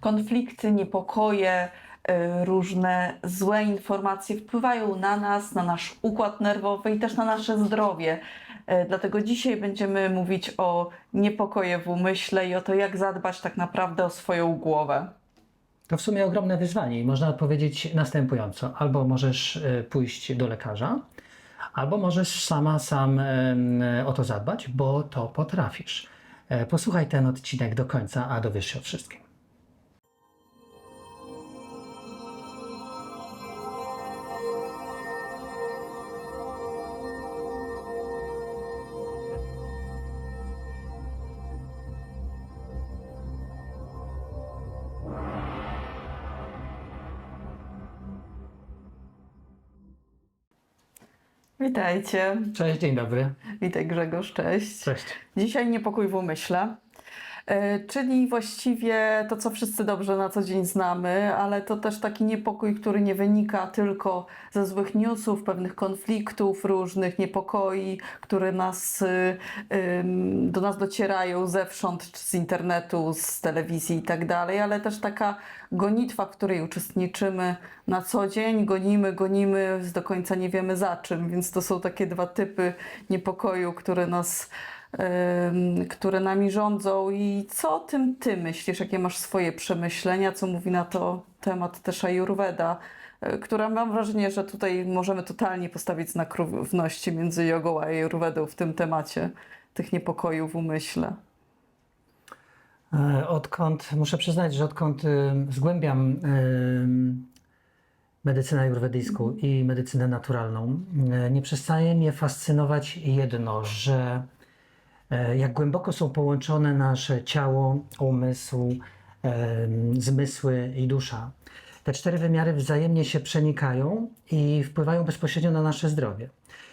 konflikty, niepokoje, y, różne złe informacje wpływają na nas, na nasz układ nerwowy i też na nasze zdrowie. Y, Dlatego dzisiaj będziemy mówić o niepokoje w umyśle i o to, jak zadbać tak naprawdę o swoją głowę. To w sumie ogromne wyzwanie i można odpowiedzieć następująco. Albo możesz e, pójść do lekarza, albo możesz sama sam o to zadbać, bo to potrafisz. E, Posłuchaj ten odcinek do końca, a dowiesz się o wszystkim. Witajcie. Cześć, dzień dobry. Witaj Grzegorz, cześć. Cześć. Dzisiaj niepokój w umyśle, czyli właściwie to, co wszyscy dobrze na co dzień znamy, ale to też taki niepokój, który nie wynika tylko ze złych newsów, pewnych konfliktów, różnych niepokoi, które nas, y, do nas docierają zewsząd, z internetu, z telewizji i tak dalej, ale też taka gonitwa, w której uczestniczymy na co dzień, gonimy, gonimy, do końca nie wiemy za czym, więc to są takie dwa typy niepokoju, które nas które nami rządzą. I co o tym ty myślisz, jakie masz swoje przemyślenia, co mówi na to temat też Ayurveda, e, która mam wrażenie, że tutaj możemy totalnie postawić znak równości między jogą a Ayurvedą w tym temacie tych niepokojów w umyśle. E, Odkąd, muszę przyznać, że odkąd zgłębiam medycynę ajurwedyjską i medycynę naturalną, e, nie przestaje mnie fascynować jedno, że jak głęboko są połączone nasze ciało, umysł, e, zmysły i dusza. Te cztery wymiary wzajemnie się przenikają i wpływają bezpośrednio na nasze zdrowie.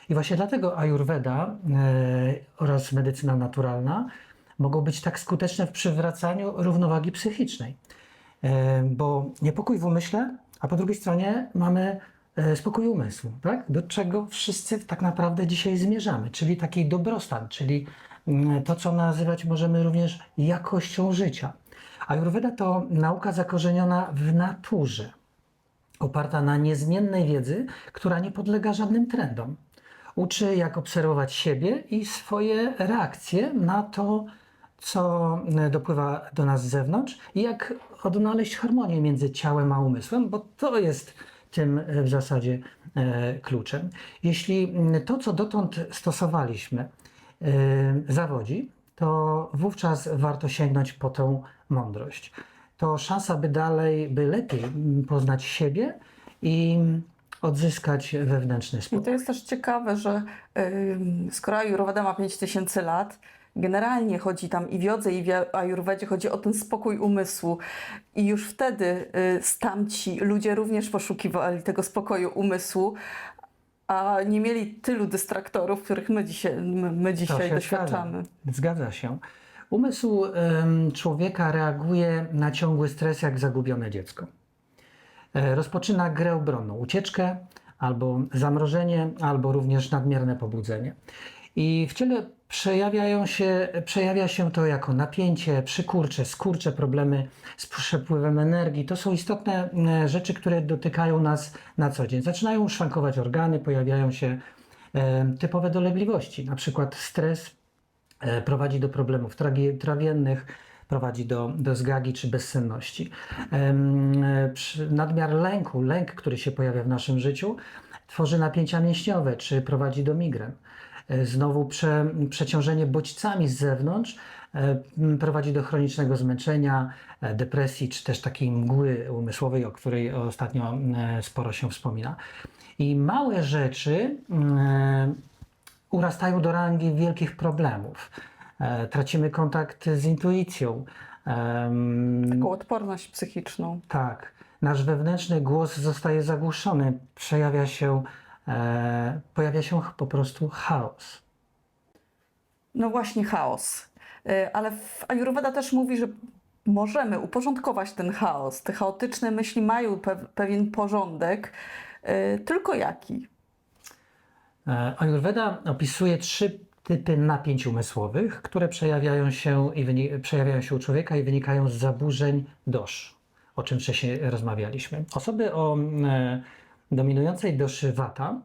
I właśnie dlatego Ayurveda e, oraz medycyna naturalna mogą być tak skuteczne w przywracaniu równowagi psychicznej. E, bo niepokój w umyśle, a po drugiej stronie mamy e, spokój umysłu, tak? do czego wszyscy tak naprawdę dzisiaj zmierzamy, czyli taki dobrostan, czyli to, co nazywać możemy również jakością życia. Ayurveda to nauka zakorzeniona w naturze, oparta na niezmiennej wiedzy, która nie podlega żadnym trendom. Uczy, jak obserwować siebie i swoje reakcje na to, co dopływa do nas z zewnątrz i jak odnaleźć harmonię między ciałem a umysłem, bo to jest tym w zasadzie e, kluczem. Jeśli to, co dotąd stosowaliśmy, zawodzi, to wówczas warto sięgnąć po tę mądrość. To szansa, by dalej, by lepiej poznać siebie i odzyskać wewnętrzny I spokój. to jest też ciekawe, że ym, skoro Ayurveda ma 5000 lat, generalnie chodzi tam i w jodze, i w Ayurvedzie chodzi o ten spokój umysłu. I już wtedy y, stamci ludzie również poszukiwali tego spokoju umysłu, a nie mieli tylu dystraktorów, których my dzisiaj, my, my dzisiaj doświadczamy. Zgadza. zgadza się. Umysł człowieka reaguje na ciągły stres jak zagubione dziecko. E, rozpoczyna grę obronną, ucieczkę, albo zamrożenie, albo również nadmierne pobudzenie. I w ciele przejawiają się, przejawia się to jako napięcie, przykurcze, skurcze, problemy z przepływem energii. To są istotne e, rzeczy, które dotykają nas na co dzień. Zaczynają szwankować organy, pojawiają się e, typowe dolegliwości, na przykład stres e, prowadzi do problemów trawiennych, prowadzi do, do zgagi czy bezsenności. Nadmiar lęku, lęk, który się pojawia w naszym życiu, tworzy napięcia mięśniowe czy prowadzi do migren. E, Znowu prze, przeciążenie bodźcami z zewnątrz e, prowadzi do chronicznego zmęczenia, e, depresji czy też takiej mgły umysłowej, o której ostatnio sporo się wspomina. I małe rzeczy urastają do rangi wielkich problemów. Tracimy kontakt z intuicją. Taką odporność psychiczną. tak, nasz wewnętrzny głos zostaje zagłuszony, przejawia się, e, pojawia się po prostu chaos. No właśnie chaos. Y, Ale Ayurveda też mówi, że możemy uporządkować ten chaos. Te chaotyczne myśli mają pe- pewien porządek, y, tylko jaki? E, Ayurveda opisuje trzy typy napięć umysłowych, które przejawiają się, i przejawiają się u człowieka i wynikają z zaburzeń dosz. o czym wcześniej rozmawialiśmy. Osoby o e, dominującej doszy Vata,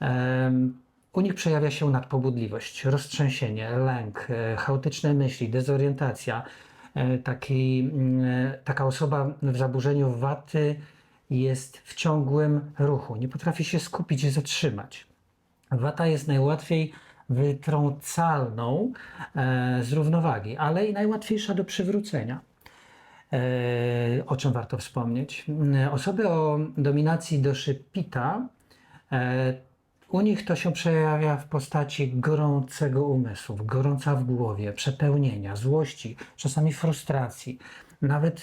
em, u nich przejawia się nadpobudliwość, roztrzęsienie, lęk, e, chaotyczne myśli, dezorientacja. E, Taki, e, taka osoba w zaburzeniu waty jest w ciągłym ruchu, nie potrafi się skupić zatrzymać. Wata jest najłatwiej wytrącalną z równowagi, ale i najłatwiejsza do przywrócenia. E, o czym warto wspomnieć? Mm, Osoby o dominacji doszy Pita, e, u nich to się przejawia w postaci gorącego umysłu, gorąca w głowie, przepełnienia, złości, czasami frustracji, nawet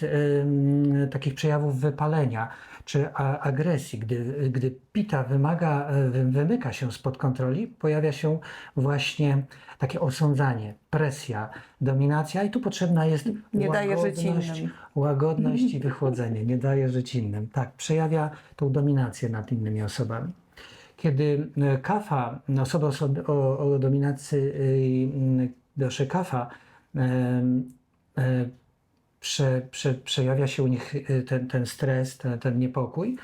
takich przejawów wypalenia czy agresji. Gdy, gdy pita wymaga, e, wy- wymyka się spod kontroli, pojawia się właśnie takie osądzanie, presja, dominacja i tu potrzebna jest Nie łagodność, łagodność i wychłodzenie, nie daje żyć innym. Tak, przejawia tą dominację nad innymi osobami. Kiedy e, kafa, osoba o, o dominacji y, doszy kafa, e, prze, prze, przejawia się u nich y, ten, ten stres, ten, ten niepokój,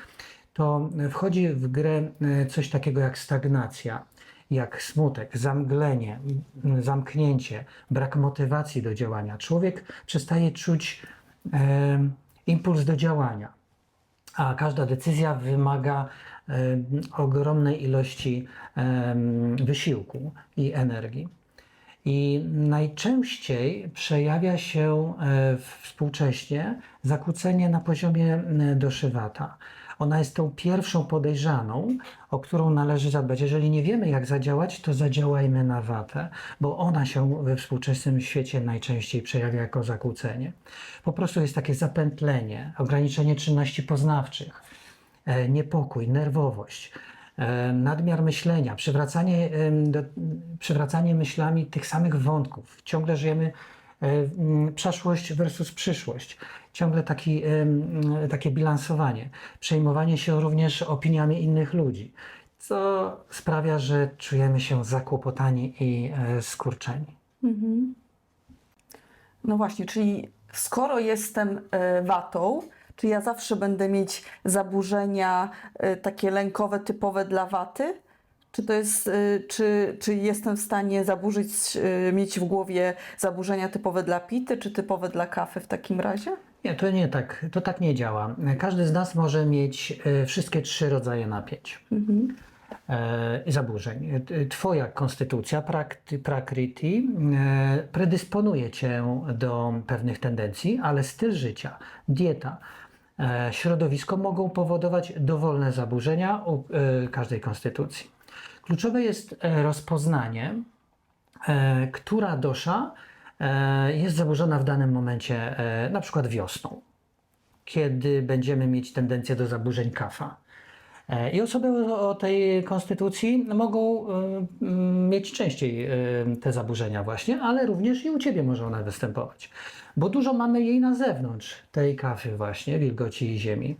to wchodzi w grę y, coś takiego jak stagnacja, jak smutek, zamglenie, m, zamknięcie, brak motywacji do działania. Człowiek przestaje czuć em, impuls do działania a każda decyzja wymaga em, ogromnej ilości em, wysiłku i energii. I najczęściej przejawia się e, współcześnie zakłócenie na poziomie e, doszywata. Ona jest tą pierwszą podejrzaną, o którą należy zadbać. Jeżeli nie wiemy, jak zadziałać, to zadziałajmy na watę, bo ona się we współczesnym świecie najczęściej przejawia jako zakłócenie. Po prostu jest takie zapętlenie, ograniczenie czynności poznawczych, e, niepokój, nerwowość, nadmiar myślenia, przywracanie, przywracanie myślami tych samych wątków. Ciągle żyjemy e, przeszłość versus przyszłość. Ciągle taki, takie bilansowanie. Przejmowanie się również opiniami innych ludzi, co sprawia, że czujemy się zakłopotani i e, skurczeni. No właśnie, czyli skoro jestem e, watą, czy ja zawsze będę mieć zaburzenia e, takie lękowe typowe dla waty? Czy to jest, e, czy, czy jestem w stanie zaburzyć, e, mieć w głowie zaburzenia typowe dla pity, czy typowe dla kawy w takim razie? Nie, to nie tak, to tak nie działa. Każdy z nas może mieć wszystkie trzy rodzaje napięć i zaburzeń. Twoja konstytucja, prakriti, predysponuje cię do pewnych tendencji, ale styl życia, dieta, środowisko mogą powodować dowolne zaburzenia u e, każdej konstytucji. Kluczowe jest e, rozpoznanie, e, która dosza e, jest zaburzona w danym momencie, e, na przykład wiosną, kiedy będziemy mieć tendencję do zaburzeń kafa. E, I osoby o, tej konstytucji mogą e, mieć częściej e, te zaburzenia właśnie, ale również i u Ciebie może ona występować. Bo dużo mamy jej na zewnątrz, tej kafy właśnie, wilgoci i ziemi,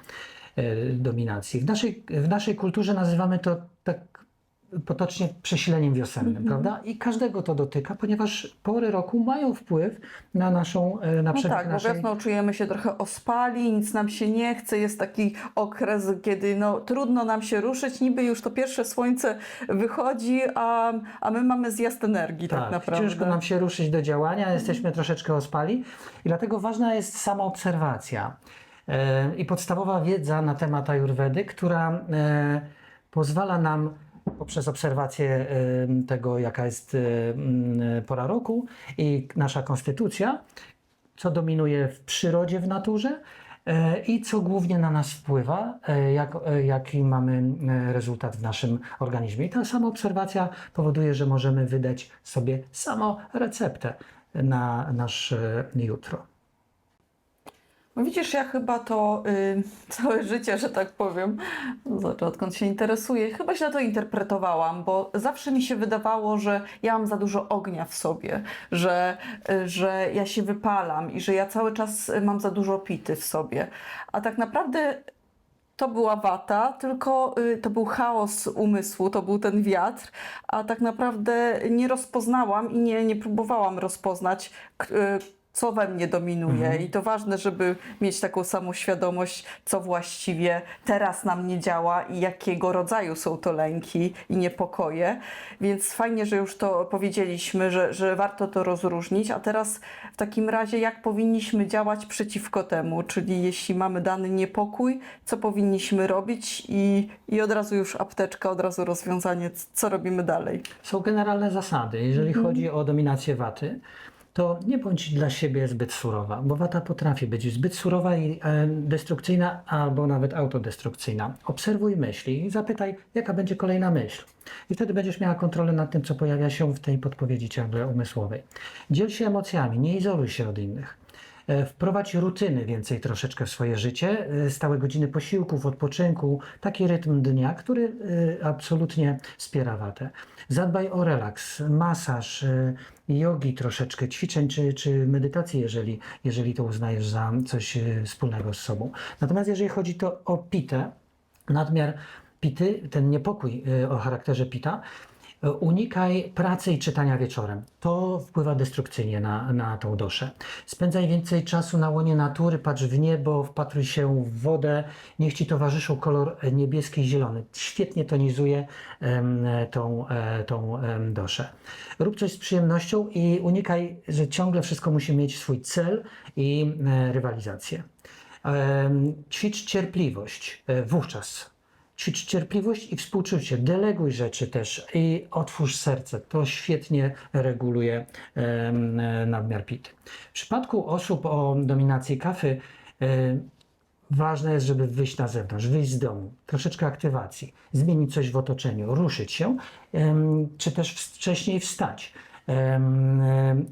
e, dominacji. W naszej, w naszej kulturze nazywamy to tak potocznie przesileniem wiosennym, prawda? I każdego to dotyka, ponieważ pory roku mają wpływ na naszą, e, na No przebieg tak, bo naszej... wiosną czujemy się trochę ospali, nic nam się nie chce, jest taki okres, kiedy no, trudno nam się ruszyć, niby już to pierwsze słońce wychodzi, a, a my mamy zjazd energii tak, naprawdę. Ciężko nam się ruszyć do działania, jesteśmy troszeczkę ospali i dlatego ważna jest samoobserwacja e, i podstawowa wiedza na temat Ayurvedy, która e, pozwala nam poprzez obserwację tego, jaka jest e, m, pora roku i nasza konstytucja, co dominuje w przyrodzie, w naturze e, i co głównie na nas wpływa, e, jak, e, jaki mamy rezultat w naszym organizmie. I ta sama obserwacja powoduje, że możemy wydać sobie samo receptę na nasze jutro. No widzisz, ja chyba to y, całe życie, że tak powiem, znaczy odkąd się interesuję, chyba źle to interpretowałam, bo zawsze mi się wydawało, że ja mam za dużo ognia w sobie, że, y, że ja się wypalam i że ja cały czas y, mam za dużo pity w sobie. A tak naprawdę to była wata, tylko y, to był chaos umysłu, to był ten wiatr, a tak naprawdę nie rozpoznałam i nie, nie próbowałam rozpoznać, we mnie dominuje. Mhm. I to ważne, żeby mieć taką samą świadomość, co właściwie teraz nam nie działa i jakiego rodzaju są to lęki i niepokoje. Więc fajnie, że już to powiedzieliśmy, że, że warto to rozróżnić. A teraz w takim razie, jak powinniśmy działać przeciwko temu? Czyli jeśli mamy dany niepokój, co powinniśmy robić i, i od razu już apteczka, od razu rozwiązanie, co robimy dalej. Są generalne zasady. Jeżeli Mhm. chodzi o dominację waty, to nie bądź dla siebie zbyt surowa, bo wata potrafi być zbyt surowa i e, destrukcyjna, albo nawet autodestrukcyjna. Obserwuj myśli i zapytaj, jaka będzie kolejna myśl. I wtedy będziesz miała kontrolę nad tym, co pojawia się w tej podpowiedzi ciągle umysłowej. Dziel się emocjami, nie izoluj się od innych. E, Wprowadź rutyny więcej troszeczkę w swoje życie, e, stałe godziny posiłków, odpoczynku, taki rytm dnia, który e, absolutnie wspiera watę. Zadbaj o relaks, masaż, jogi troszeczkę, ćwiczeń czy, czy medytacji, jeżeli, jeżeli to uznajesz za coś wspólnego z sobą. Natomiast jeżeli chodzi to o pitę, nadmiar pity, ten niepokój o charakterze pita, unikaj pracy i czytania wieczorem. To wpływa destrukcyjnie na, na tą duszę. Spędzaj więcej czasu na łonie natury, patrz w niebo, wpatruj się w wodę. Niech ci towarzyszą kolor niebieski i zielony. Świetnie tonizuje tą, e, tą em, doszę. Rób coś z przyjemnością i unikaj, że ciągle wszystko musi mieć swój cel i e, rywalizację. Ćwicz cierpliwość e, wówczas. Ćwicz cierpliwość i współczucie. Deleguj rzeczy też i otwórz serce. To świetnie reguluje nadmiar pit. W przypadku osób o dominacji kafy ważne jest, żeby wyjść na zewnątrz, wyjść z domu, troszeczkę aktywacji, zmienić coś w otoczeniu, ruszyć się, czy też wcześniej wstać.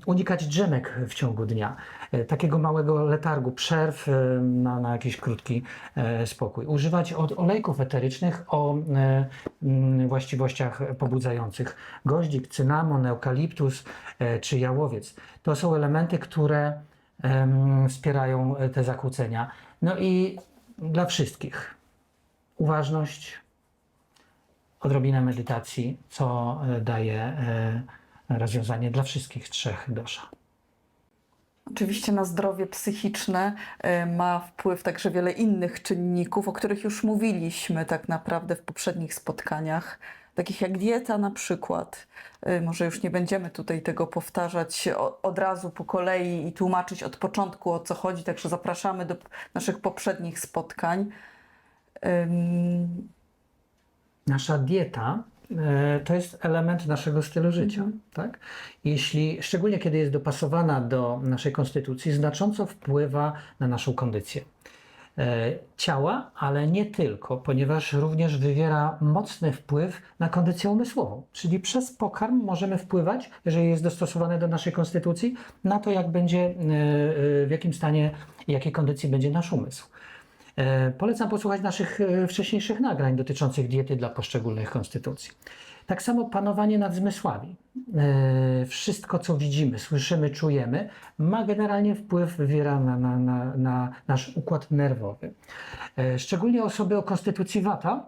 Unikać drzemek w ciągu dnia, e, takiego małego letargu, przerw e, na, na jakiś krótki e, spokój. Używać od olejków eterycznych o właściwościach pobudzających. Goździk, cynamon, eukaliptus czy jałowiec. To są elementy, które wspierają te zakłócenia. No i dla wszystkich uważność, odrobinę medytacji, co daje rozwiązanie dla wszystkich trzech dosza. Oczywiście na zdrowie psychiczne e, ma wpływ także wiele innych czynników, o których już mówiliśmy tak naprawdę w poprzednich spotkaniach, takich jak dieta na przykład. E, Może już nie będziemy tutaj tego powtarzać od razu po kolei i tłumaczyć od początku o co chodzi, także zapraszamy do naszych poprzednich spotkań. Nasza dieta to jest element naszego stylu życia. Tak? Jeśli, szczególnie kiedy jest dopasowana do naszej konstytucji, znacząco wpływa na naszą kondycję e, ciała, ale nie tylko, ponieważ również wywiera mocny wpływ na kondycję umysłową. Czyli przez pokarm możemy wpływać, jeżeli jest dostosowany do naszej konstytucji, na to, jak będzie, e, e, w jakim stanie, jakiej kondycji będzie nasz umysł. E, Polecam posłuchać naszych e, wcześniejszych nagrań dotyczących diety dla poszczególnych konstytucji. Tak samo panowanie nad zmysłami. E, Wszystko, co widzimy, słyszymy, czujemy, ma generalnie wpływ, wywiera na, na, na, na nasz układ nerwowy. Szczególnie osoby o konstytucji Wata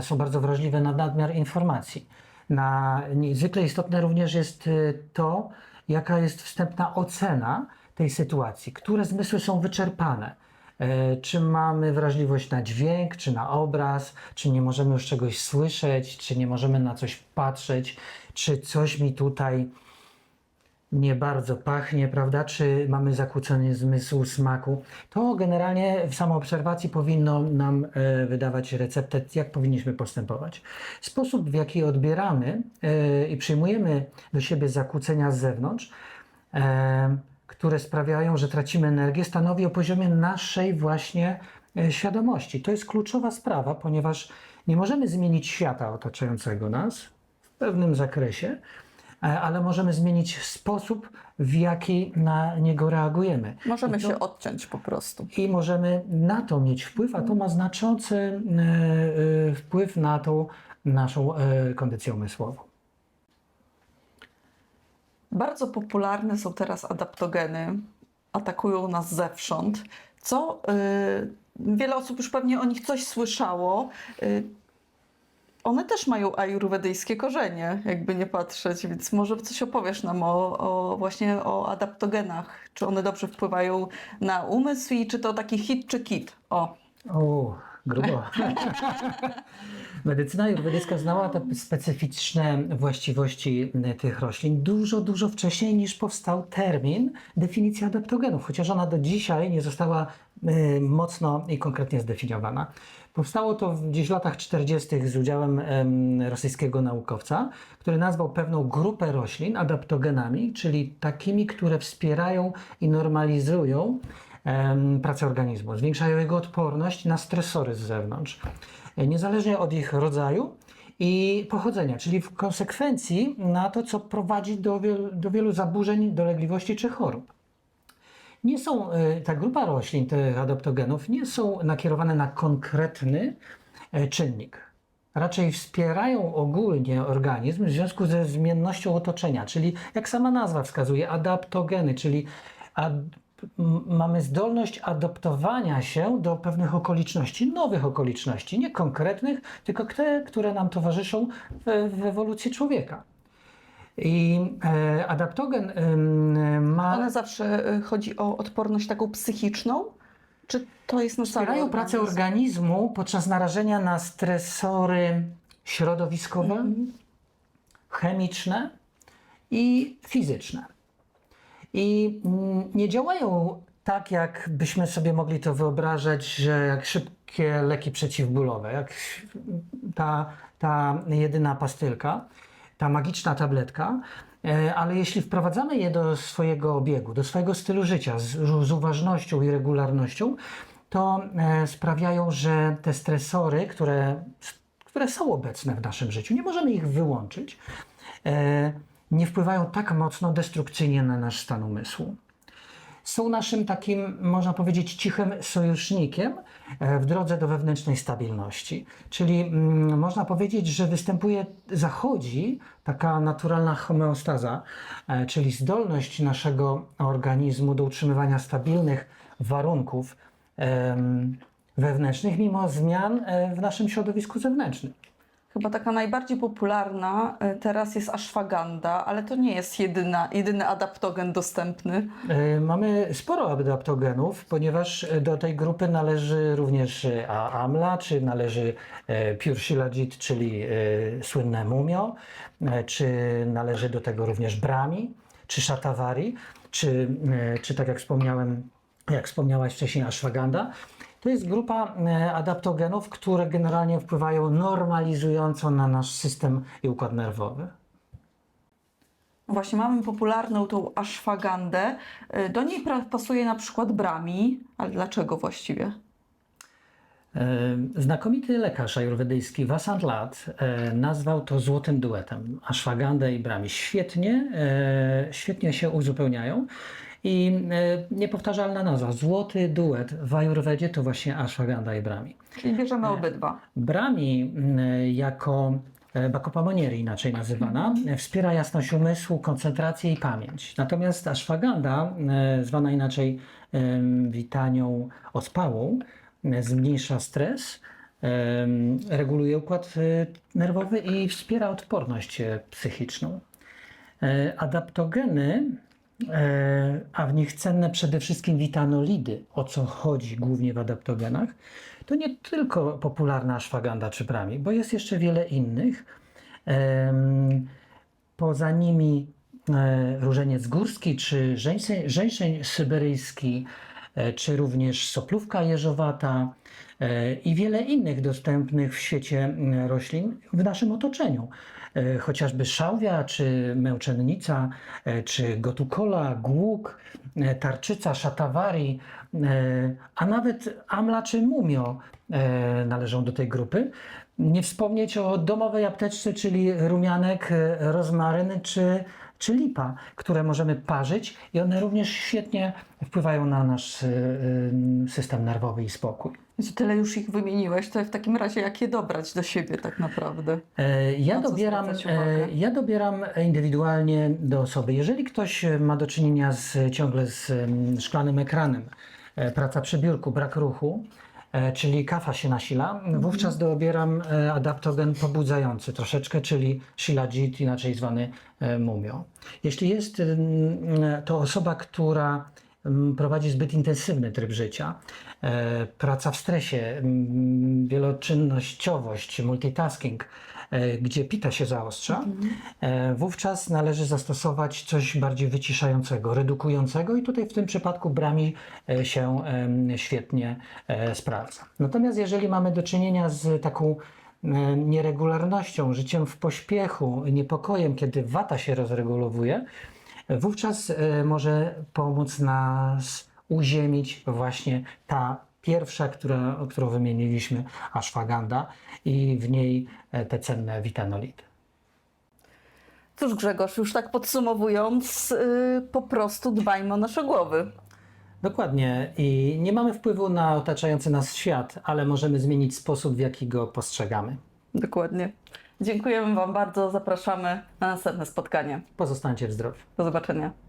są bardzo wrażliwe na nadmiar informacji. Na, niezwykle istotne również jest to, jaka jest wstępna ocena tej sytuacji, które zmysły są wyczerpane. E, Czy mamy wrażliwość na dźwięk, czy na obraz, czy nie możemy już czegoś słyszeć, czy nie możemy na coś patrzeć, czy coś mi tutaj nie bardzo pachnie, prawda? Czy mamy zakłócony zmysł smaku? To generalnie w samoobserwacji powinno nam e, wydawać receptę, jak powinniśmy postępować. Sposób, w jaki odbieramy e, i przyjmujemy do siebie zakłócenia z zewnątrz, e, które sprawiają, że tracimy energię, stanowi o poziomie naszej właśnie e, świadomości. To jest kluczowa sprawa, ponieważ nie możemy zmienić świata otaczającego nas w pewnym zakresie, e, ale możemy zmienić sposób, w jaki na niego reagujemy. możemy to- się odciąć po prostu. i możemy na to mieć wpływ, a to ma znaczący e, wpływ na tą naszą kondycję umysłową. Bardzo popularne są teraz adaptogeny, atakują nas zewsząd, co y, wiele osób już pewnie o nich coś słyszało. Y, one też mają ajurwedyjskie korzenie, jakby nie patrzeć, więc może coś opowiesz nam o, o właśnie o adaptogenach. Czy one dobrze wpływają na umysł i czy to taki hit czy kit? O, O, grubo. Medycyna ajurwedyjska znała te specyficzne właściwości e, tych roślin dużo, dużo wcześniej niż powstał termin definicja adaptogenów, chociaż ona do dzisiaj nie została e, mocno i konkretnie zdefiniowana. Powstało to gdzieś w latach 40. z udziałem em, rosyjskiego naukowca, który nazwał pewną grupę roślin adaptogenami, czyli takimi, które wspierają i normalizują pracę organizmu, zwiększają jego odporność na stresory z zewnątrz, niezależnie od ich rodzaju i pochodzenia, czyli w konsekwencji na to, co prowadzi do wielu, do wielu zaburzeń, dolegliwości czy chorób. Nie są, e, ta grupa roślin, tych adaptogenów, nie są nakierowane na konkretny e, czynnik. Raczej wspierają ogólnie organizm w związku ze zmiennością otoczenia, czyli jak sama nazwa wskazuje, adaptogeny, czyli ad, mamy zdolność adaptowania się do pewnych okoliczności, nowych okoliczności, nie konkretnych, tylko te, które nam towarzyszą w, w ewolucji człowieka. I e, adaptogen em, ma. one zawsze chodzi o odporność taką psychiczną? Czy to jest na Wspierają pracę organizm? organizmu podczas narażenia na stresory środowiskowe, Mhm. chemiczne i fizyczne. I mm, nie działają tak, jak byśmy sobie mogli to wyobrażać, że jak szybkie leki przeciwbólowe, jak ta, ta jedyna pastylka, ta magiczna tabletka, e, ale jeśli wprowadzamy je do swojego obiegu, do swojego stylu życia z, z uważnością i regularnością, to e, sprawiają, że te stresory, które, które są obecne w naszym życiu, nie możemy ich wyłączyć, e, nie wpływają tak mocno destrukcyjnie na nasz stan umysłu są naszym takim, można powiedzieć, cichym sojusznikiem e, w drodze do wewnętrznej stabilności. Czyli mm, można powiedzieć, że występuje, zachodzi taka naturalna homeostaza, e, czyli zdolność naszego organizmu do utrzymywania stabilnych warunków wewnętrznych, mimo zmian e, w naszym środowisku zewnętrznym. Chyba taka najbardziej popularna y, teraz jest ashwagandha, ale to nie jest jedyna, jedyny adaptogen dostępny. E, Mamy sporo adaptogenów, ponieważ e, do tej grupy należy również e, amla, czy należy e, Pure Shilajit, czyli e, słynne mumio, e, czy należy do tego również brahmi, czy shatavari, czy, e, czy tak jak wspomniałem, jak wspomniałaś wcześniej, ashwagandha. To jest grupa e, adaptogenów, które generalnie wpływają normalizująco na nasz system i układ nerwowy. Właśnie mamy popularną tą ashwagandę. Y, Do niej pasuje na przykład brami, ale dlaczego właściwie? E, Znakomity lekarz ajurwedyjski Vasant Lat e, nazwał to złotym duetem. Ashwagandha i Brahmi świetnie, e, świetnie się uzupełniają i e, niepowtarzalna nazwa. Złoty duet w ajurwedzie to właśnie Ashwagandha i Brahmi. Czyli bierzemy obydwa. Brahmi m, jako e, Bakopamonieri inaczej nazywana, e, wspiera jasność umysłu, koncentrację i pamięć. Natomiast ashwagandha, e, zwana inaczej witanią ospałą, e, zmniejsza stres, reguluje układ e, nerwowy i wspiera odporność e, psychiczną. E, Adaptogeny, e, a w nich cenne przede wszystkim witanolidy, o co chodzi głównie w adaptogenach, to nie tylko popularna ashwagandha czy brami, bo jest jeszcze wiele innych. Poza nimi e, różeniec górski, czy żeńseń, żeńszeń syberyjski, e, czy również soplówka jeżowata e, i wiele innych dostępnych w świecie roślin w naszym otoczeniu. E, Chociażby szałwia, czy męczennica, e, czy gotukola, głuk, e, tarczyca, szatawari, e, a nawet amla czy mumio e, należą do tej grupy. Nie wspomnieć o domowej apteczce, czyli rumianek, e, rozmaryn czy, czy lipa, które możemy parzyć i one również świetnie wpływają na nasz e, e, system nerwowy i spokój. Jezu, Tyle już ich wymieniłeś, to w takim razie jak je dobrać do siebie tak naprawdę? E, Ja Na dobieram, e, ja dobieram indywidualnie do osoby. Jeżeli ktoś ma do czynienia z, ciągle z em, szklanym ekranem, e, praca przy biurku, brak ruchu, czyli kafa się nasila, wówczas dobieram e, adaptogen pobudzający troszeczkę, czyli shilajit, inaczej zwany e, mumią. Jeśli jest mm, to osoba, która mm, prowadzi zbyt intensywny tryb życia, e, praca w stresie, mm, wieloczynnościowość, multitasking, e, gdzie pita się zaostrza, e, wówczas należy zastosować coś bardziej wyciszającego, redukującego i tutaj w tym przypadku brami e, się świetnie e, sprawdza. Natomiast jeżeli mamy do czynienia z taką e, nieregularnością, życiem w pośpiechu, niepokojem, kiedy wata się rozregulowuje, wówczas e, może pomóc nas uziemić właśnie ta pierwsza, która, którą wymieniliśmy, ashwagandha i w niej e, te cenne witanolidy. Cóż Grzegorz, już tak podsumowując, y, po prostu dbajmy o nasze głowy. Dokładnie. I nie mamy wpływu na otaczający nas świat, ale możemy zmienić sposób, w jaki go postrzegamy. Dokładnie. Dziękujemy Wam bardzo, zapraszamy na następne spotkanie. Pozostańcie w zdrowiu. Do zobaczenia.